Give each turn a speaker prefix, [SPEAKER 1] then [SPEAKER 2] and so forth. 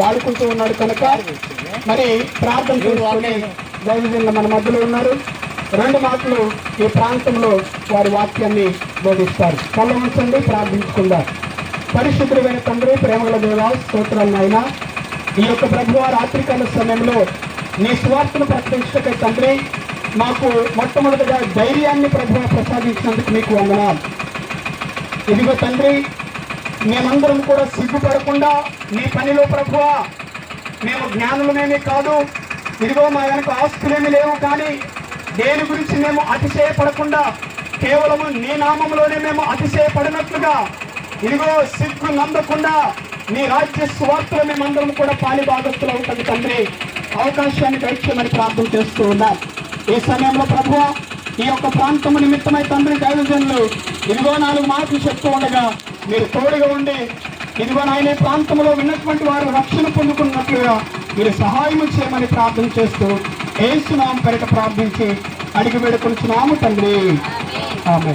[SPEAKER 1] వాడుకుంటూ ఉన్నాడు కనుక. మరి ప్రార్థన చేసుకొని దైవజనులు మన మధ్యలో ఉన్నారు. రెండు మాటలు ఈ ప్రాంతంలో వారి వాక్యాన్ని బోధిస్తారు. కళ్ళ ఉంచండి ప్రార్థించుకుందాం. పరిశుద్ధుడైన తండ్రి ప్రేమగల దేవ స్తోత్రాలు నాయన. ఈ యొక్క ప్రభు రాత్రికాల సమయంలో నీ స్వార్థను ప్రకటించటకై తండ్రి మాకు మొట్టమొదటిగా ధైర్యాన్ని ప్రభు ప్రసాదించినందుకు మీకు వందనాలు. ఇదిగో తండ్రి మేమందరం కూడా సిగ్గుపడకుండా నీ పనిలో ప్రభువా మేము జ్ఞానులమేమీ కాదు. ఇదిగో మా వెనక ఆస్తులేమి లేవు కానీ దేని గురించి మేము అతిశయపడకుండా కేవలము నీ నామంలోనే మేము అతిశయపడినట్లుగా ఇదిగో సిగ్గు నందకుండా నీ రాజ్య స్వార్థలో మేమందరం కూడా పాలి భాగస్తులు ఉంటుంది తండ్రి. అవకాశాన్ని దయచేయమని ప్రార్థన చేస్తూ ఉన్నాం. ఈ సమయంలో ప్రభువ ఈ యొక్క ప్రాంతము నిమిత్తమై తండ్రి దైవజనులు ఇదిగో నాలుగు మాటలు చెప్తూ ఉండగా మీరు తోడుగా ఉండి ఇదిగో నాయన ప్రాంతంలో విన్నటువంటి వారు రక్షణ పొందుకున్నట్లుగా మీరు సహాయం చేయమని ప్రార్థన చేస్తూ ఏసునాం పెరట ప్రార్థించి అడిగి వేడుకొంచున్నాము తండ్రి. ఆమె